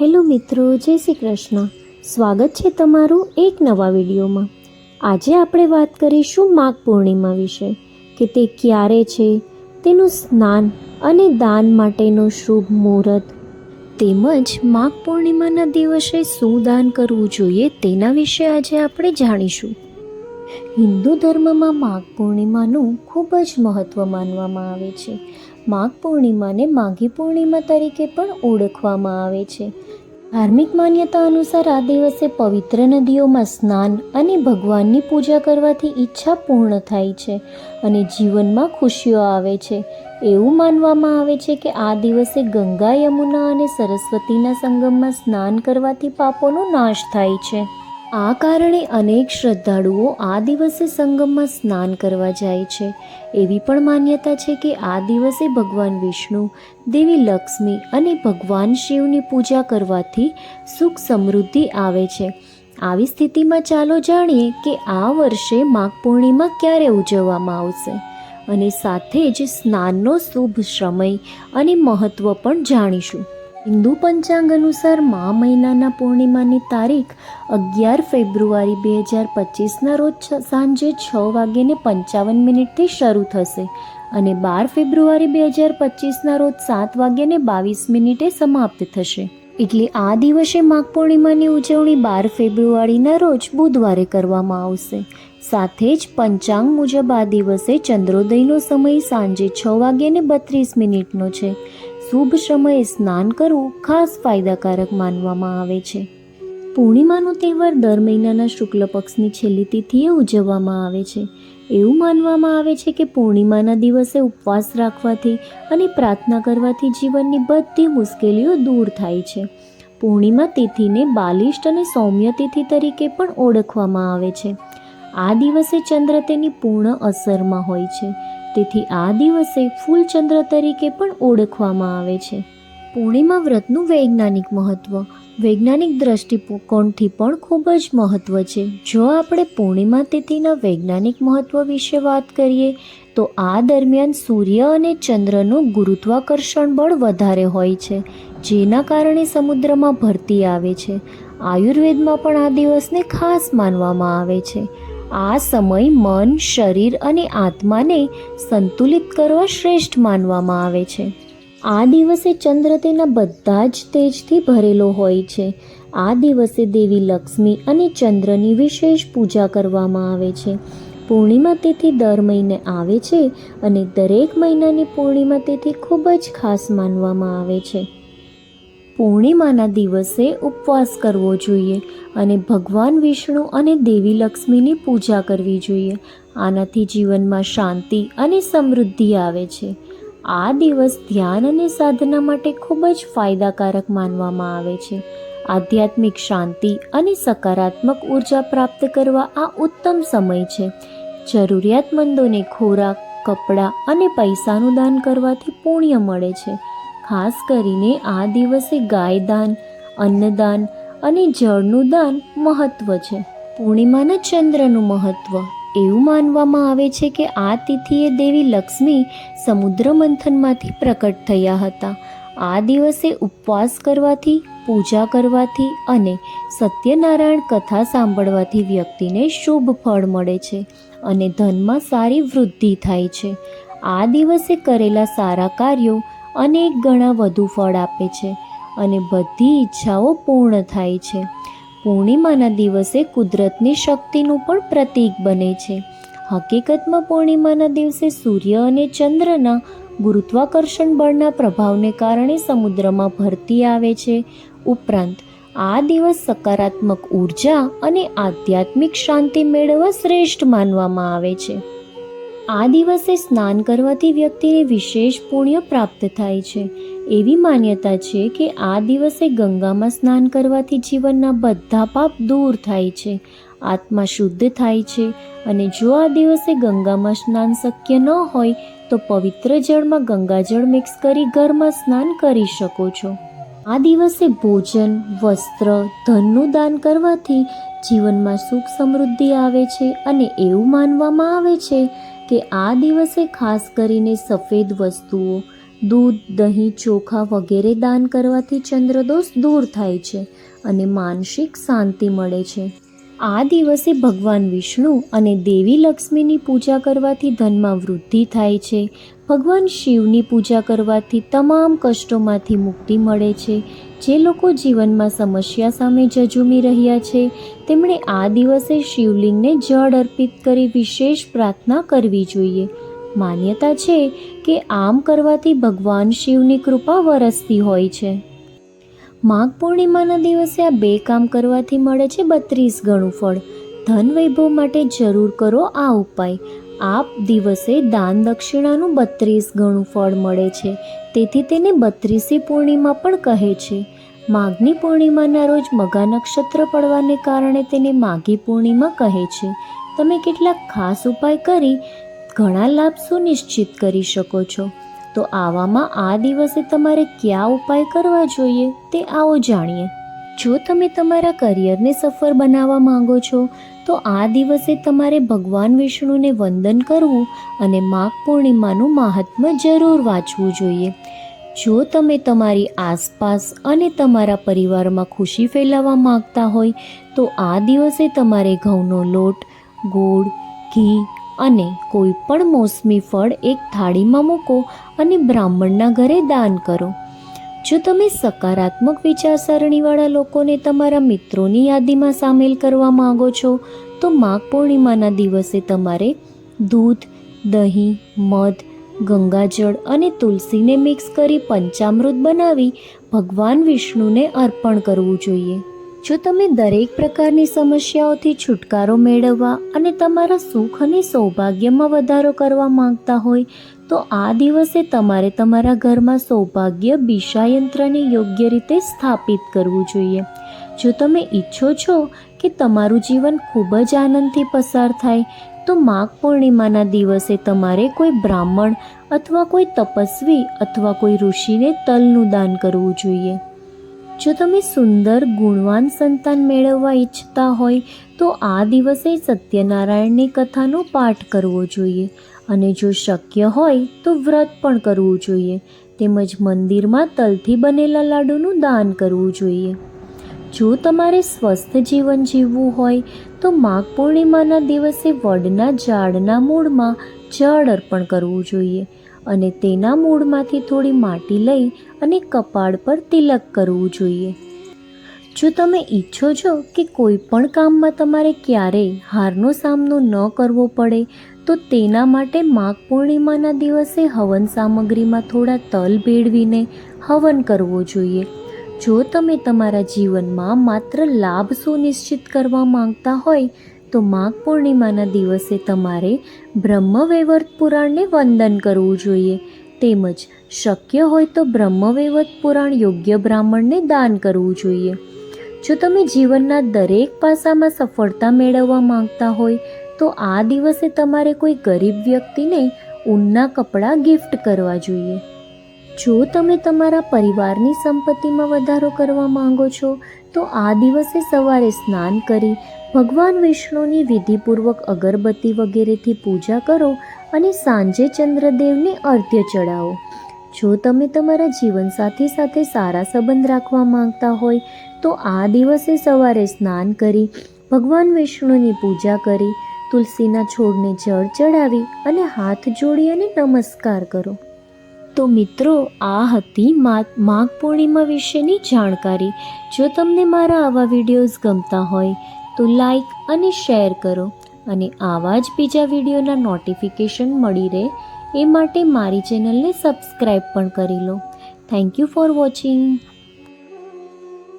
Hello મિત્રો, જય શ્રી કૃષ્ણ. સ્વાગત છે તમારું એક નવા વિડીયોમાં. આજે આપણે વાત કરીશું માઘ પૂર્ણિમા વિશે, કે તે ક્યારે છે, તેનું સ્નાન અને દાન માટેનો શુભ મુહૂર્ત, તેમજ માઘ પૂર્ણિમાના દિવસે શું દાન કરવું જોઈએ તેના વિશે આજે આપણે જાણીશું. હિન્દુ ધર્મમાં માઘ પૂર્ણિમાનું ખૂબ જ મહત્ત્વ માનવામાં આવે છે. માઘ પૂર્ણિમાને માઘી પૂર્ણિમા તરીકે પણ ઓળખવામાં આવે છે. ધાર્મિક માન્યતા અનુસાર આ દિવસે પવિત્ર નદીઓમાં સ્નાન અને ભગવાનની પૂજા કરવાથી ઈચ્છા પૂર્ણ થાય છે અને જીવનમાં ખુશીઓ આવે છે. એવું માનવામાં આવે છે કે આ દિવસે ગંગા, યમુના અને સરસ્વતીના સંગમમાં સ્નાન કરવાથી પાપોનો નાશ થાય છે. આ કારણે અનેક શ્રદ્ધાળુઓ આ દિવસે સંગમમાં સ્નાન કરવા જાય છે. એવી પણ માન્યતા છે કે આ દિવસે ભગવાન વિષ્ણુ, દેવી લક્ષ્મી અને ભગવાન શિવની પૂજા કરવાથી સુખ સમૃદ્ધિ આવે છે. આવી સ્થિતિમાં ચાલો જાણીએ કે આ વર્ષે માઘ પૂર્ણિમા ક્યારે ઉજવવામાં આવશે અને સાથે જ સ્નાનનો શુભ સમય અને મહત્ત્વ પણ જાણીશું. હિન્દુ પંચાંગ અનુસાર મા મહિનાના પૂર્ણિમાની તારીખ અગિયાર ફેબ્રુઆરી બે હજાર પચીસના રોજ સાંજે છ વાગ્યે પંચાવન મિનિટથી શરૂ થશે અને બાર ફેબ્રુઆરી બે હજાર પચીસના રોજ સાત વાગ્યે બાવીસ મિનિટે સમાપ્ત થશે. એટલે આ દિવસે માઘ પૂર્ણિમાની ઉજવણી બાર ફેબ્રુઆરીના રોજ બુધવારે કરવામાં આવશે. સાથે જ પંચાંગ મુજબ આ દિવસે ચંદ્રોદયનો સમય સાંજે છ વાગ્યે બત્રીસ મિનિટનો છે. શુભ સમયે સ્નાન કરવું ખાસ ફાયદાકારક માનવામાં આવે છે. પૂર્ણિમાનો તહેવાર દર મહિનાના શુક્લ પક્ષની છેલ્લી તિથિએ ઉજવવામાં આવે છે. એવું માનવામાં આવે છે કે પૂર્ણિમાના દિવસે ઉપવાસ રાખવાથી અને પ્રાર્થના કરવાથી જીવનની બધી મુશ્કેલીઓ દૂર થાય છે. પૂર્ણિમા તિથિને બાલિષ્ટ અને સૌમ્ય તિથિ તરીકે પણ ઓળખવામાં આવે છે. આ દિવસે ચંદ્ર તેની પૂર્ણ અસરમાં હોય છે. તેથી આ દિવસે ફૂલ ચંદ્ર તરીકે પણ ઓળખવામાં આવે છે. પૂર્ણિમા વ્રતનું વૈજ્ઞાનિક મહત્ત્વ વૈજ્ઞાનિક દ્રષ્ટિકોણથી પણ ખૂબ જ મહત્ત્વ છે. જો આપણે પૂર્ણિમા તિથિના વૈજ્ઞાનિક મહત્ત્વ વિશે વાત કરીએ, તો આ દરમિયાન સૂર્ય અને ચંદ્રનું ગુરુત્વાકર્ષણ બળ વધારે હોય છે, જેના કારણે સમુદ્રમાં ભરતી આવે છે. આયુર્વેદમાં પણ આ દિવસને ખાસ માનવામાં આવે છે. આ સમય મન, શરીર અને આત્માને સંતુલિત કરવા શ્રેષ્ઠ માનવામાં આવે છે. આ દિવસે ચંદ્ર તેના બધા જ તેજથી ભરેલો હોય છે. આ દિવસે દેવી લક્ષ્મી અને ચંદ્રની વિશેષ પૂજા કરવામાં આવે છે. પૂર્ણિમા તિથિ દર મહિને આવે છે અને દરેક મહિનાની પૂર્ણિમા તિથિ ખૂબ જ ખાસ માનવામાં આવે છે. પૂર્ણિમાના દિવસે ઉપવાસ કરવો જોઈએ અને ભગવાન વિષ્ણુ અને દેવી લક્ષ્મીની પૂજા કરવી જોઈએ. આનાથી જીવનમાં શાંતિ અને સમૃદ્ધિ આવે છે. આ દિવસ ધ્યાન અને સાધના માટે ખૂબ જ ફાયદાકારક માનવામાં આવે છે. આધ્યાત્મિક શાંતિ અને સકારાત્મક ઊર્જા પ્રાપ્ત કરવા આ ઉત્તમ સમય છે. જરૂરિયાતમંદોને ખોરાક, કપડાં અને પૈસાનું દાન કરવાથી પુણ્ય મળે છે. ખાસ કરીને આ દિવસે ગાયદાન, અન્નદાન અને જળનું દાન મહત્ત્વ છે. પૂર્ણિમાના ચંદ્રનું મહત્ત્વ એવું માનવામાં આવે છે કે આ તિથિએ દેવી લક્ષ્મી સમુદ્ર મંથનમાંથી પ્રકટ થયા હતા. આ દિવસે ઉપવાસ કરવાથી, પૂજા કરવાથી અને સત્યનારાયણ કથા સાંભળવાથી વ્યક્તિને શુભ ફળ મળે છે અને ધનમાં સારી વૃદ્ધિ થાય છે. આ દિવસે કરેલા સારા કાર્યો અનેક ગણા વધુ ફળ આપે છે અને બધી ઈચ્છાઓ પૂર્ણ થાય છે. પૂર્ણિમાના દિવસે કુદરતની શક્તિનું પણ પ્રતીક બને છે. હકીકતમાં પૂર્ણિમાના દિવસે સૂર્ય અને ચંદ્રના ગુરુત્વાકર્ષણ બળના પ્રભાવને કારણે સમુદ્રમાં ભરતી આવે છે. ઉપરાંત, આ દિવસ સકારાત્મક ઊર્જા અને આધ્યાત્મિક શાંતિ મેળવવા શ્રેષ્ઠ માનવામાં આવે છે. આ દિવસે સ્નાન કરવાથી વ્યક્તિને વિશેષ પુણ્ય પ્રાપ્ત થાય છે. એવી માન્યતા છે કે આ દિવસે ગંગામાં સ્નાન કરવાથી જીવનના બધા પાપ દૂર થાય છે. આત્મા શુદ્ધ થાય છે અને જો આ દિવસે ગંગામાં સ્નાન શક્ય ન હોય, તો પવિત્ર જળમાં ગંગાજળ મિક્સ કરી ઘરમાં સ્નાન કરી શકો છો. આ દિવસે ભોજન, વસ્ત્ર, ધનનું દાન કરવાથી જીવનમાં સુખ સમૃદ્ધિ આવે છે અને એવું માનવામાં આવે છે કે આ દિવસે ખાસ કરીને સફેદ વસ્તુઓ, દૂધ, દહીં, ચોખા વગેરે દાન કરવાથી ચંદ્રદોષ દૂર થાય છે અને માનસિક શાંતિ મળે છે. આ દિવસે ભગવાન વિષ્ણુ અને દેવી લક્ષ્મીની પૂજા કરવાથી ધનમાં વૃદ્ધિ થાય છે. ભગવાન શિવની પૂજા કરવાથી તમામ કષ્ટોમાંથી મુક્તિ મળે છે. જે લોકો જીવનમાં સમસ્યા સામે જજુમી રહ્યા છે, તેમણે આ દિવસે શિવલિંગને જળ અર્પિત કરી વિશેષ પ્રાર્થના કરવી જોઈએ. માન્યતા છે કે આમ કરવાથી ભગવાન શિવની કૃપા વરસતી હોય છે. માઘ પૂર્ણિમાના દિવસે આ બે કામ કરવાથી મળે છે બત્રીસ ગણું ફળ. ધન વૈભવ માટે જરૂર કરો આ ઉપાય. આ દિવસે દાન દક્ષિણાનું બત્રીસ ગણું ફળ મળે છે. તેથી તેને બત્રીસી પૂર્ણિમા પણ કહે છે. માઘની પૂર્ણિમાના રોજ મગા નક્ષત્ર પડવાને કારણે તેને માઘી પૂર્ણિમા કહે છે. તમે કેટલાક ખાસ ઉપાય કરી ઘણા લાભ સુનિશ્ચિત કરી શકો છો. તો આવામાં આ દિવસે તમારે કયા ઉપાય કરવા જોઈએ તે આવો જાણીએ. જો તમે તમારા કરિયરને સફળ બનાવવા માંગો છો, તો આ દિવસે તમારે ભગવાન વિષ્ણુને વંદન કરવું અને માઘ પૂર્ણિમાનું મહાત્મ્ય જરૂર વાંચવું જોઈએ. જો તમે તમારી આસપાસ અને તમારા પરિવારમાં ખુશી ફેલાવવા માંગતા હોય, તો આ દિવસે તમારે ઘઉંનો લોટ, ગોળ, ઘી અને કોઈ પણ મોસમી ફળ એક થાળીમાં મૂકો અને બ્રાહ્મણના ઘરે દાન કરો. જો તમે સકારાત્મક વિચારસરણીવાળા લોકોને તમારા મિત્રોની યાદીમાં સામેલ કરવા માગો છો, તો માઘ પૂર્ણિમાના દિવસે તમારે દૂધ, દહીં, મધ, ગંગાજળ અને તુલસીને મિક્સ કરી પંચામૃત બનાવી ભગવાન વિષ્ણુને અર્પણ કરવું જોઈએ. જો તમે દરેક પ્રકારની સમસ્યાઓથી છુટકારો મેળવવા અને તમારા સુખ અને સૌભાગ્યમાં વધારો કરવા માંગતા હોય, તો આ દિવસે તમારે તમારા ઘરમાં સૌભાગ્ય બિષાયંત્રને યોગ્ય રીતે સ્થાપિત કરવું જોઈએ. જો તમે ઈચ્છો છો કે તમારું જીવન ખૂબ જ આનંદથી પસાર થાય, તો માઘ પૂર્ણિમાના દિવસે તમારે કોઈ બ્રાહ્મણ અથવા કોઈ તપસ્વી અથવા કોઈ ઋષિને તલનું દાન કરવું જોઈએ. જો તમે સુંદર, ગુણવાન સંતાન મેળવવા ઈચ્છતા હોય, તો આ દિવસે સત્યનારાયણની કથાનો પાઠ કરવો જોઈએ. અને જો શક્ય હોય, તો વ્રત પણ કરવું જોઈએ. તેમજ મંદિરમાં તલથી બનેલા લાડુનું દાન કરવું જોઈએ. જો તમારે સ્વસ્થ જીવન જીવવું હોય, તો માઘ પૂર્ણિમાના દિવસે વડના ઝાડના મૂળમાં જળ અર્પણ કરવું જોઈએ. અને તેના મૂળમાંથી થોડી માટી લઈ અને કપાળ પર તિલક કરવું જોઈએ. જો તમે ઈચ્છો છો કે કોઈ પણ કામમાં તમારે ક્યારેય હારનો સામનો ન કરવો પડે, તો તેના માટે માઘ પૂર્ણિમાના દિવસે હવન સામગ્રીમાં થોડા તલ ભેળવીને હવન કરવો જોઈએ. જો તમે તમારા જીવનમાં માત્ર લાભ સુનિશ્ચિત કરવા માંગતા હોય તો માઘ પૂર્ણિમાના દિવસે તમારે બ્રહ્મવૈવર્ત પુરાણને વંદન કરવું જોઈએ. તેમજ શક્ય હોય તો બ્રહ્મવૈવર્ત પુરાણ યોગ્ય બ્રાહ્મણને દાન કરવું જોઈએ. જો તમે જીવનના દરેક પાસામાં સફળતા મેળવવા માંગતા હોય, તો આ દિવસે તમારે કોઈ ગરીબ વ્યક્તિને ઊનના કપડાં ગિફ્ટ કરવા જોઈએ. જો તમે તમારા પરિવારની સંપત્તિમાં વધારો કરવા માંગો છો, તો આ દિવસે સવારે સ્નાન કરી ભગવાન વિષ્ણુની વિધિપૂર્વક અગરબત્તી વગેરેથી પૂજા કરો અને સાંજે ચંદ્રદેવને અર્ધ્ય ચડાવો જો તમે તમારા જીવનસાથી સાથે સારા સંબંધ રાખવા માંગતા હોય, તો આ દિવસે સવારે સ્નાન કરી, ભગવાન વિષ્ણુની પૂજા કરી, તુલસીના છોડને જળ ચડાવી અને હાથ જોડી અને નમસ્કાર કરો. તો મિત્રો, આ હતી માઘ પૂર્ણિમા વિશેની જાણકારી. જો તમને મારા આવા વિડીયોઝ ગમતા હોય તો લાઈક અને શેર કરો અને આવા જ બીજા વિડીયોના નોટિફિકેશન મળી રહે એ માટે મારી ચેનલને સબસ્ક્રાઈબ પણ કરી લો. Thank you for watching